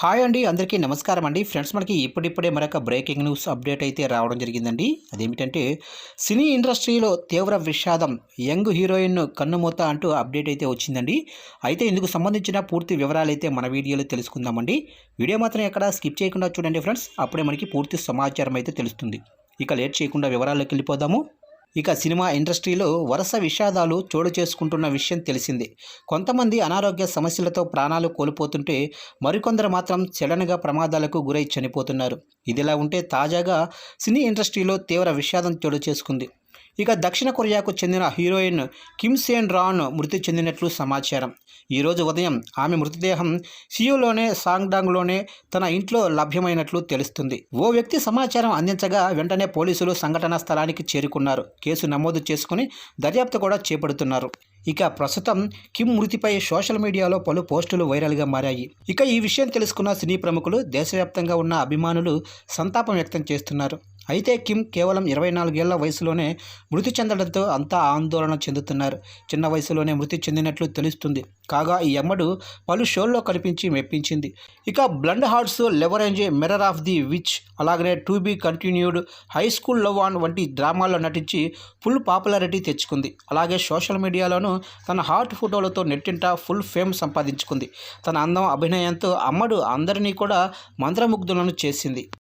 Hi అండి అందరికీ నమస్కారం అండి. ఫ్రెండ్స్ మనకి ఇప్పుడిప్పుడే మరొక బ్రేకింగ్ న్యూస్ అప్డేట్ అయితే రావడం జరిగిందండి. అదేమిటంటే సినీ ఇండస్ట్రీలో తీవ్ర విషాదం యంగ్ హీరోయిన్ కన్నుమూత అంటూ అప్డేట్ అయితే వచ్చిందండి. అయితే ఇందుకు సంబంధించిన పూర్తి వివరాలు అయితే మన వీడియోలో తెలుసుకుందామండి. వీడియో మాత్రం ఎక్కడ స్కిప్ చేయకుండా చూడండి ఫ్రెండ్స్. అప్పుడే మనకి పూర్తి సమాచారం అయితే తెలుస్తుంది. ఇక లేట్ చేయకుండా వివరాల్లోకి వెళ్ళిపోదాము. ఇక సినిమా ఇండస్ట్రీలో వరుస విషాదాలు చోటు చేసుకుంటున్న విషయం తెలిసిందే. కొంతమంది అనారోగ్య సమస్యలతో ప్రాణాలు కోల్పోతుంటే మరికొందరు మాత్రం సడన్గా ప్రమాదాలకు గురై చనిపోతున్నారు. ఇదిలా ఉంటే తాజాగా సినీ ఇండస్ట్రీలో తీవ్ర విషాదం చోటు చేసుకుంది. ఇక దక్షిణ కొరియాకు చెందిన హీరోయిన్ కిమ్ సేన్ రాన్ మృతి చెందినట్లు సమాచారం. ఈరోజు ఉదయం ఆమె మృతదేహం సియోలోనే సాంగ్డాంగ్లోనే తన ఇంట్లో లభ్యమైనట్లు తెలుస్తుంది. ఓ వ్యక్తి సమాచారం అందించగా వెంటనే పోలీసులు సంఘటనా స్థలానికి చేరుకున్నారు. కేసు నమోదు చేసుకుని దర్యాప్తు కూడా చేపడుతున్నారు. ఇక ప్రస్తుతం కిమ్ మృతిపై సోషల్ మీడియాలో పలు పోస్టులు వైరల్గా మారాయి. ఇక ఈ విషయం తెలుసుకున్న సినీ ప్రముఖులు దేశవ్యాప్తంగా ఉన్న అభిమానులు సంతాపం వ్యక్తం చేస్తున్నారు. అయితే కిమ్ కేవలం ఇరవై నాలుగేళ్ళ వయసులోనే మృతి చెందడంతో అంతా ఆందోళన చెందుతున్నారు. చిన్న వయసులోనే మృతి చెందినట్లు తెలుస్తుంది. కాగా ఈ అమ్మడు పలు షోల్లో కనిపించి మెప్పించింది. ఇక bloodhounds leverage mirror of the witch అలాగనే to be continued high school love on వంటి డ్రామాల్లో నటించి ఫుల్ పాపులారిటీ తెచ్చుకుంది. అలాగే సోషల్ మీడియాలోనూ తన హార్ట్ ఫోటోలతో నెట్టింట ఫుల్ ఫేమ్ సంపాదించుకుంది. తన అందం అభినయంతో అమ్మడు అందరినీ కూడా మంత్రముగ్ధులను చేసింది.